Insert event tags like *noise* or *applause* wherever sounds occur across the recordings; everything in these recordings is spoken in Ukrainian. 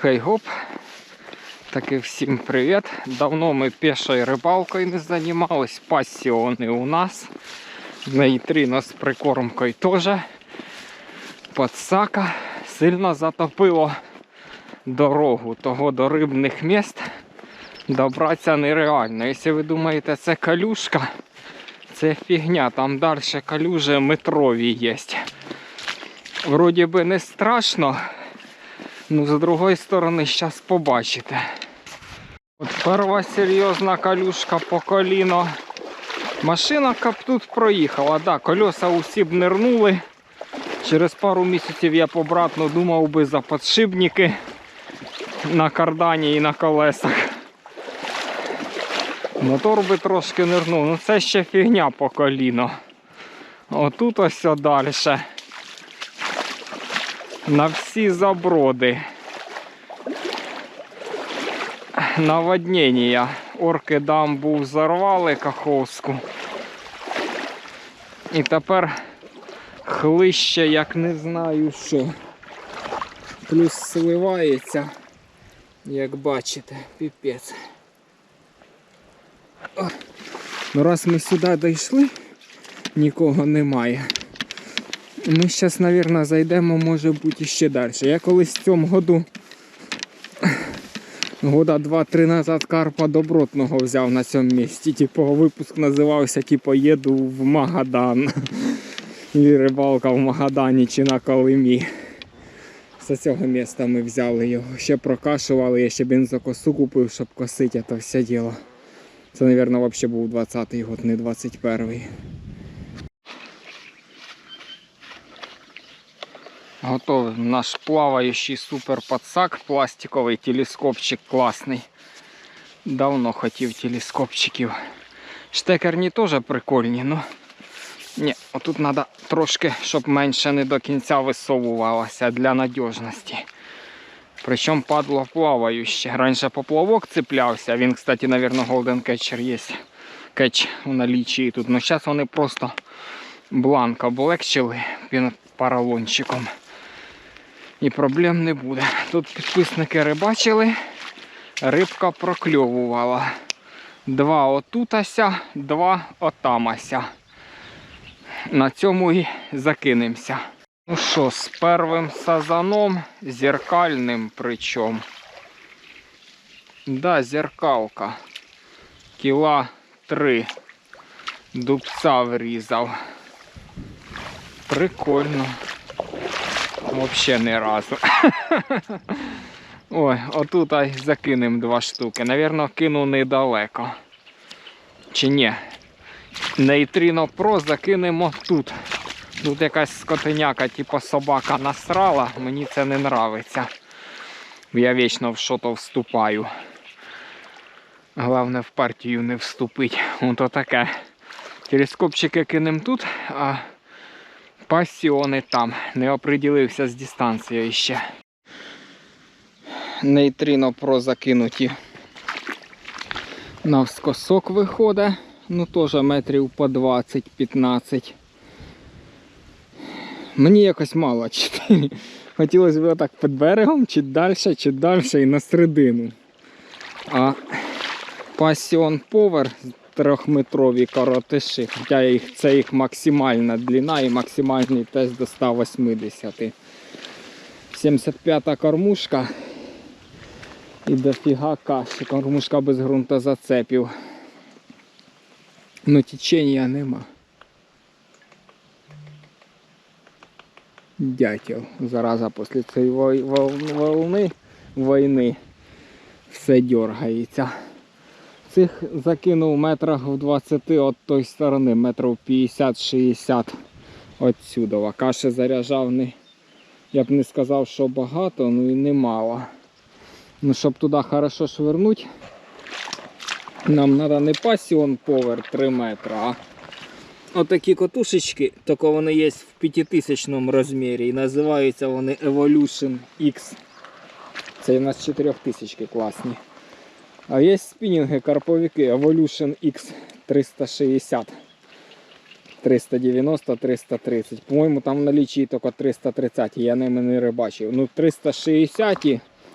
Хей гоп. Таки всім привіт. Давно ми пішою рибалкою не займались. Пасіони у нас. Нейтрино з прикормкою теж. Подсака сильно затопило дорогу. Того до рибних міст добратися нереально. Якщо ви думаєте, це калюшка, це фігня. Там далі калюжі метрові є. Вроді би не страшно. Ну, з другої сторони, зараз побачите. От перша серйозна калюшка по коліно. Машина кап тут проїхала. Да, колеса усі б нирнули. Через пару місяців я побратно думав би за подшипники на кардані і на колесах. Мотор би трошки нирнув. Ну це ще фігня по коліно. Отут ось далі. На всі заброди. Наводнення. Орки дамбу взорвали Каховську. І тепер хлище, як не знаю що. Плюс сливається, як бачите, піпець. Ну раз ми сюди дійшли, нікого немає. Ми зараз, мабуть, зайдемо, може бути, ще далі. Я колись в цьому году, года 2-3 назад Карпа Добротного взяв на цьому місці. Типу, випуск називався типу, Їду в Магадан. І рибалка в Магадані чи на Колимі. З цього міста ми взяли його. Ще прокашували, я ще бензокосу купив, щоб косити це все діло. Це, мабуть, взагалі був 20-й год, не 21-й. Готовий наш плаваючий супер подсак, пластиковий телескопчик класний. Давно хотів телескопчиків. Штекерні теж прикольні, ну ні, отут треба трошки, щоб менше не до кінця висовувалося для надіжності. Причому падло плаваюче. Раніше поплавок цеплявся. Він, кстати, мабуть, Golden Catcher є. Кетч у налічі тут. Ну зараз вони просто бланк облегчили під поролончиком. І проблем не буде. Тут підписники рибачили, рибка прокльовувала. Два отутася, два отамася. На цьому і закинемося. Ну що, з первим сазаном, зеркальним причому. Да, зеркалка. Кіла три. Дубця врізав. Прикольно. Вообще не разу. *laughs* Ой, отут ай закинем два штуки. Навірно, кину недалеко. Чи ні? Нейтрино Про закинемо тут. Тут якась скотиняка, типу собака насрала, мені це не нравиться. Я вічно в що-то вступаю. Головне в партію не вступить. Ото таке. Телескопчики кинемо тут, а пасіони там. Не оприділився з дистанцією ще. Нейтрино про закинуті. Навскосок виходить. Ну теж метрів по 20-15. Мені якось мало *laughs* чити. Хотілося б отак під берегом, чи далі, чи далі і на середину. А Passion Power трьохметрові коротиші, хоча їх, це їх максимальна длина і максимальний тест до 180. 75-та кормушка і дофіга каші. Кормушка без ґрунтозацепів. Ну течення нема. Дятел. Зараза після цієї волни війни все дергається. Цих закинув метрах в 20 від тої сторони, метрів 50-60 отсюда. Каші заряджав не, я б не сказав, що багато, ну і немало. Ну, щоб туди хорошо швирнути, нам треба не пасіон повер 3 метри, а отакі котушечки, тільки вони є в 5000 розмірі і називаються вони Evolution X. Це у нас 4000 класні. А є спінінги карповики Evolution X 360. 390, 330. По-моєму, там в налічі тільки 330, я ними не рибачив. Ну 360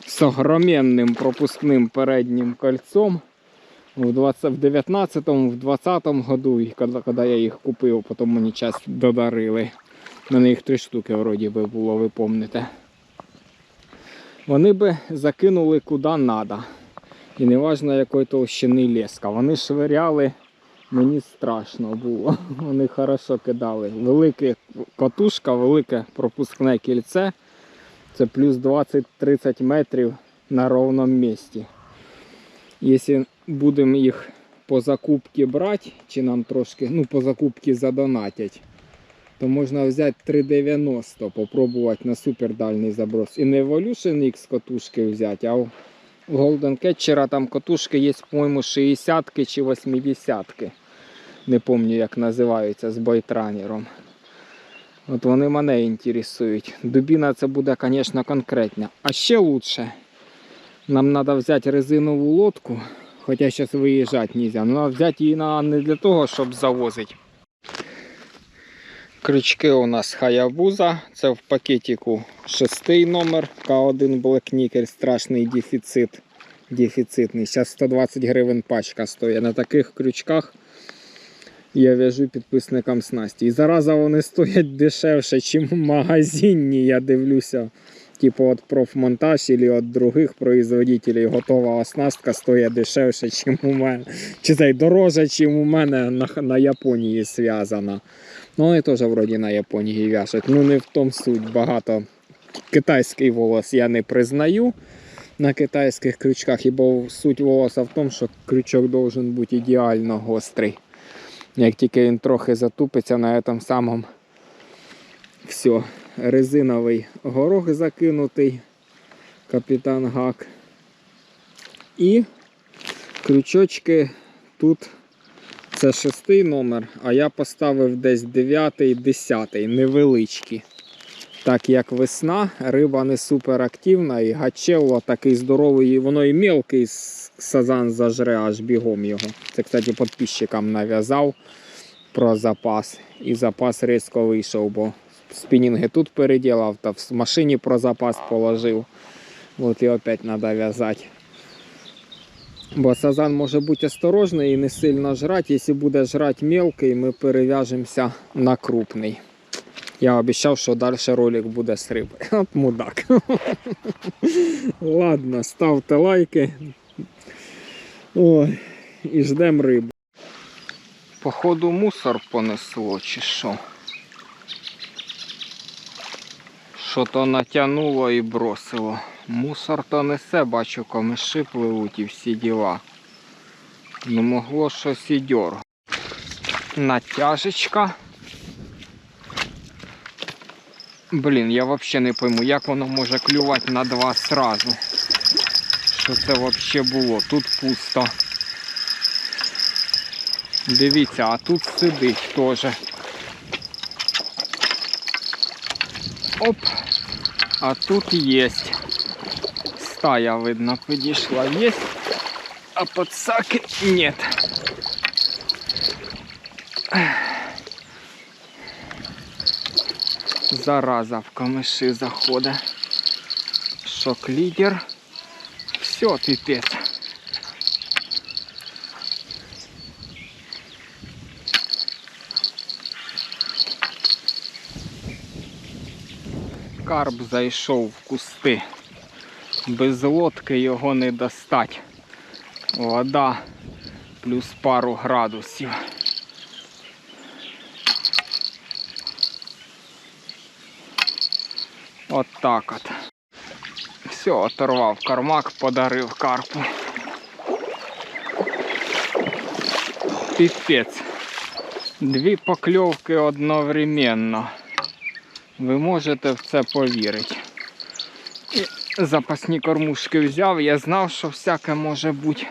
з огроменним пропускним переднім кольцом. В 20, в 19-му, в 20-му году, коли я їх купив, потім мені час додарили. У мене їх три штуки вроді би було, ви помните. Вони би закинули куди треба. І неважно якої товщини леска. Вони швиряли, мені страшно було. *laughs* Вони хорошо кидали. Велика катушка, велике пропускне кільце. Це плюс 20-30 метрів на ровному місці. Якщо будемо їх по закупці брати, чи нам трошки, ну, по закупці задонатять, то можна взяти 390, попробувати на супердальний заброс. І не Evolution X катушки взяти, а Golden Catcher там катушки є, по-моєму, 60-ки чи 80 -ки. Не пам'ятаю, як називаються з бойтранером. От вони мене інтересують. Дубіна це буде, звісно, конкретна. А ще краще. Нам треба взяти резинову лодку, хоча зараз виїжджати не можна. Але взяти її не для того, щоб завозити. Крючки у нас Hayabusa. Це в пакетику шестий номер К1 Black Nickel. Страшний дефіцит. Дефіцитний. Зараз 120 гривень пачка стоїть. На таких крючках я в'яжу підписникам снасті. І зараза вони стоять дешевше, ніж магазинні, я дивлюся. Типу от профмонтаж або від других производителів готова оснастка стоїть дешевше, ніж у мене. Чи й ніж у мене на, на Японії зв'язана. Ну, вони теж вроді на Японії в'яжуть. Ну не в тому суть. Багато китайський волос я не признаю на китайських крючках, ібо суть волоса в тому, що крючок должен бути ідеально гострий. Як тільки він трохи затупиться на цьому самому все, резиновий горох закинутий, капітан Гак. І крючочки тут це шестий номер, а я поставив десь дев'ятий, десятий, невеличкі. Так як весна, риба не супер активна і гачело такий здоровий, воно і мелкий сазан зажре аж бігом його. Це, кстати, підписчикам нав'язав про запас. І запас різко вийшов, бо спінінги тут переділав, та в машині про запас положив. От і опять треба в'язати. Бо сазан може бути осторожний і не сильно жрати. Якщо буде жрати мелкий, ми перев'яжемося на крупний. Я обіцяв, що далі ролик буде з риби. *laughs* От мудак. Ладно, ставте лайки. Ой, і ждемо рибу. Походу мусор понесло чи що? Що то натягнуло і бросило. Мусор то несе, бачу, камиші пливуть і всі діла. Ну могло щось і дьорг. Натяжечка. Блін, я взагалі не пойму, як воно може клювати на два сразу. Що це взагалі було? Тут пусто. Дивіться, а тут сидить теж. Оп. А тут есть. Стая, видно, підійшла. Есть. А подсаки нет. Зараза в камиші заходить. Шок лідер. Все, пипець. Карп зайшов в кусти. Без лодки його не достать. Вода плюс пару градусів. От так от. Все, оторвав кармак, подарив карпу. Піпець. Дві покльовки одновременно. Ви можете в це повірити. І запасні кормушки взяв, я знав, що всяке може бути.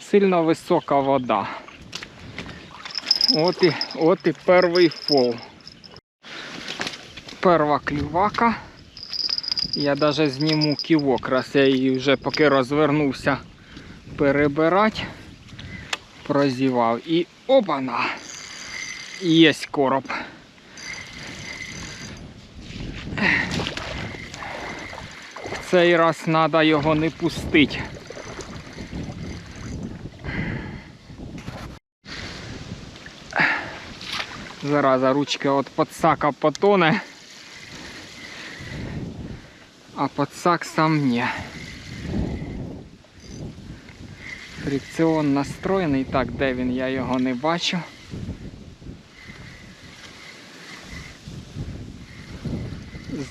Сильно висока вода. От і, от і перший фол. Перва клювака. Я навіть зніму ківок, раз я її вже поки розвернувся перебирати. Прозівав. І опана! Єсть короб. Цей раз треба його не пустити. Зараза, ручки от подсака потоне. А подсак сам не. Фрикціон настроєний. Так, де він? Я його не бачу.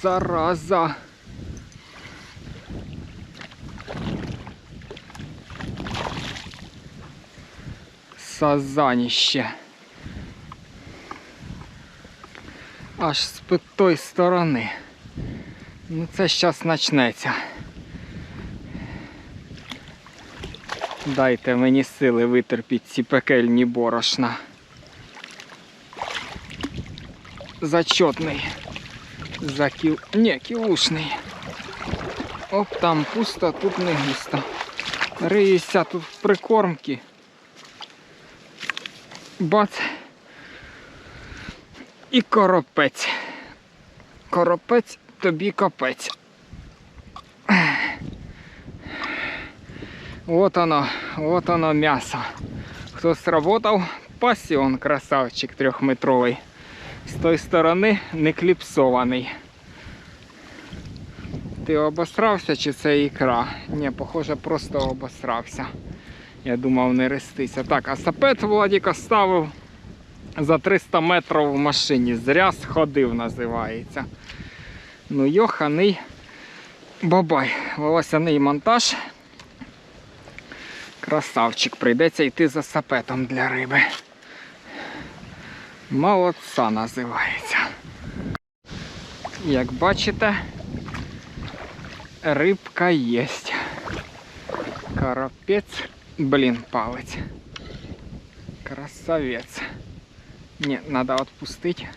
Зараза. Сазаніще. Аж з тої сторони. Ну це зараз почнеться. Дайте мені сили витерпіть ці пекельні борошна. Зачетний. За кіл... Ні, кілушний. Оп, там пусто, тут не густо. Риюся тут в прикормки. Бац. І коропець. Коропець тобі капець. Вот оно, вот оно м'ясо. Хто сработав? Пасіон красавчик трьохметровий. З тої сторони не кліпсований. Ти обосрався чи це ікра? Ні, похоже, просто обосрався. Я думав не рестися. Так, а сапет Владіка ставив за 300 метрів в машині. Зря сходив, називається. Ну, йоханий бабай. Волосяний монтаж. Красавчик, прийдеться йти за сапетом для риби. Молодца називається. Як бачите, рибка є. Карапець, блін, палець. Красавець. Не, надо отпустить.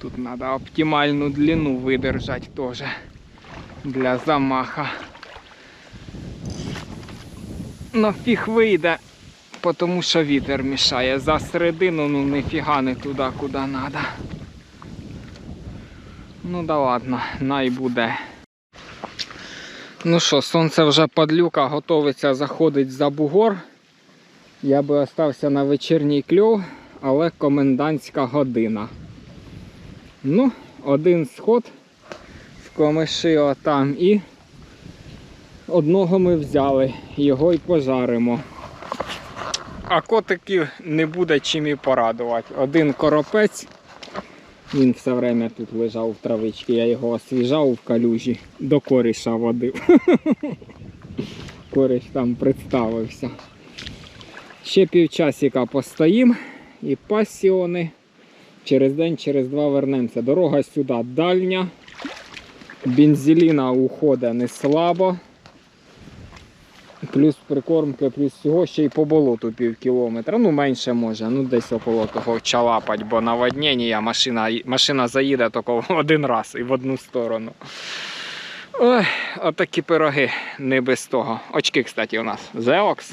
Тут надо оптимальную длину выдержать тоже для замаха. Но фіг вийде, тому що вітер мішає. За середину ну ніфіга не туди, куди треба. Ну да ладно, най буде. Ну що, сонце вже падлюка, готовиться заходить за бугор. Я би остався на вечірній кльов, але комендантська година. Ну, один сход в комиші отам і одного ми взяли, його й пожаримо. А котиків не буде чим і порадувати. Один коропець, він все время тут лежав в травичці, я його освіжав в калюжі, до коріша водив. *laughs* Коріш там представився. Ще півчасика постоїм і пасіони. Через день, через два вернемося. Дорога сюди дальня. Бензеліна уходить не слабо. Плюс прикормки, плюс всього ще й по болоту пів кілометра. Ну менше може, ну десь около того чалапать, бо наводнення машина, машина заїде тільки один раз і в одну сторону. Ой, отакі пироги не без того. Очки, кстати, у нас. Зеокс.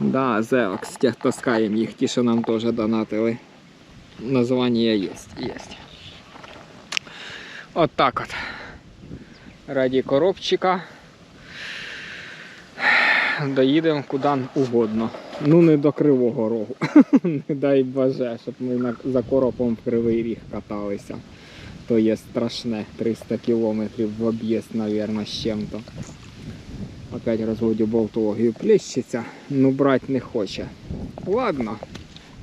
Да, Зеокс, таскаємо їх, ті, що нам теж донатили. Названня є. є. От так от. Раді коробчика. Доїдемо куди угодно. Ну не до Кривого Рогу. *laughs* не дай боже, щоб ми за коропом в Кривий Ріг каталися. То є страшне 300 кілометрів в об'їзд, мабуть, з чим-то. Опять розводю болтологію плещеться, ну брать не хоче. Ладно,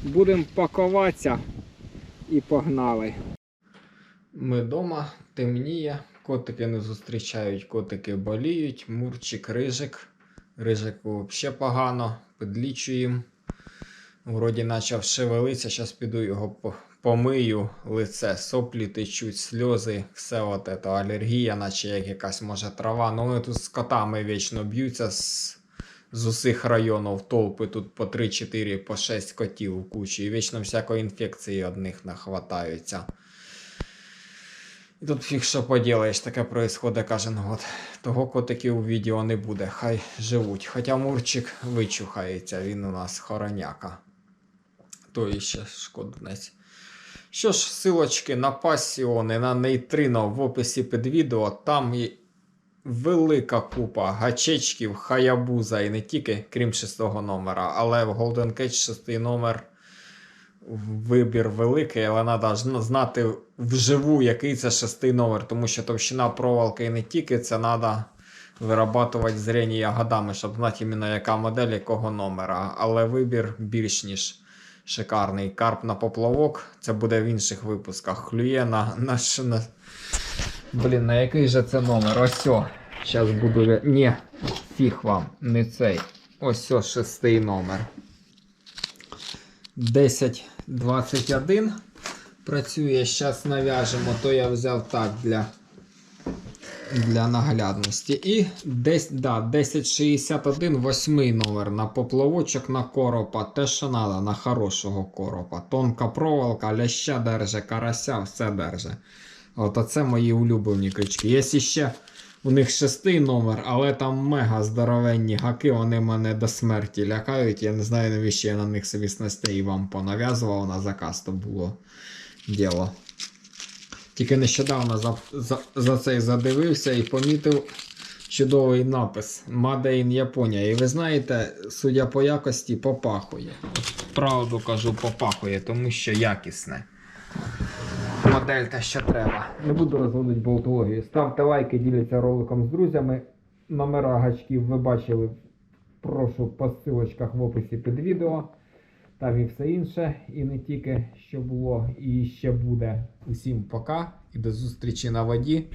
будемо пакуватися і погнали. Ми вдома, темніє, котики не зустрічають, котики боліють, мурчик, рижик. Рижику взагалі погано, підлічуємо. Вроді почав шевелитися, зараз піду його помию, лице, соплі течуть, сльози, все от це, алергія, наче як якась може трава. Ну вони тут з котами вічно б'ються з, з усіх районів толпи, тут по 3-4, по 6 котів у кучі. І вічно всякої інфекції одних нахватаються. І тут фіг що поділаєш, таке происходить кожен год. Того котиків у відео не буде, хай живуть. Хоча Мурчик вичухається, він у нас хороняка. Той ще шкоднець. Що ж, силочки на пасіони, на нейтрино в описі під відео. Там і велика купа гачечків, хаябуза і не тільки, крім шестого номера, але в Golden Cage шестий номер вибір великий, але треба знати вживу, який це шестий номер, тому що товщина проволоки і не тільки це треба вирабатувати зрення годами, щоб знати іменно яка модель якого номера. Але вибір більш ніж шикарний. Карп на поплавок, це буде в інших випусках. Клює на, на, на... Блін, на який же це номер? Ось о. Зараз буду. Ні, фіг вам, не цей. Ось о, шестий номер. 1021 працює. Зараз нав'яжемо, то я взяв так для, для наглядності. І десь, да, 1061, восьмий номер на поплавочок на коропа. Те, що треба, на хорошого коропа. Тонка проволока, ляща держи, карася, все держи. От оце мої улюблені крючки. Є ще у них шестий номер, але там мега здоровенні гаки, вони мене до смерті лякають. Я не знаю, навіщо я на них собі снастей вам понав'язував на заказ, то було діло. Тільки нещодавно за, за, за цей задивився і помітив чудовий напис Made in Japonia. І ви знаєте, судя по якості, попахує. Правду кажу, попахує, тому що якісне. Модель те, що треба. Не буду розводити болтологію. Ставте лайки, діліться роликом з друзями. Номера гачків ви бачили. Прошу по ссылочках в описі під відео. Там і все інше. І не тільки що було, і ще буде. Усім пока і до зустрічі на воді.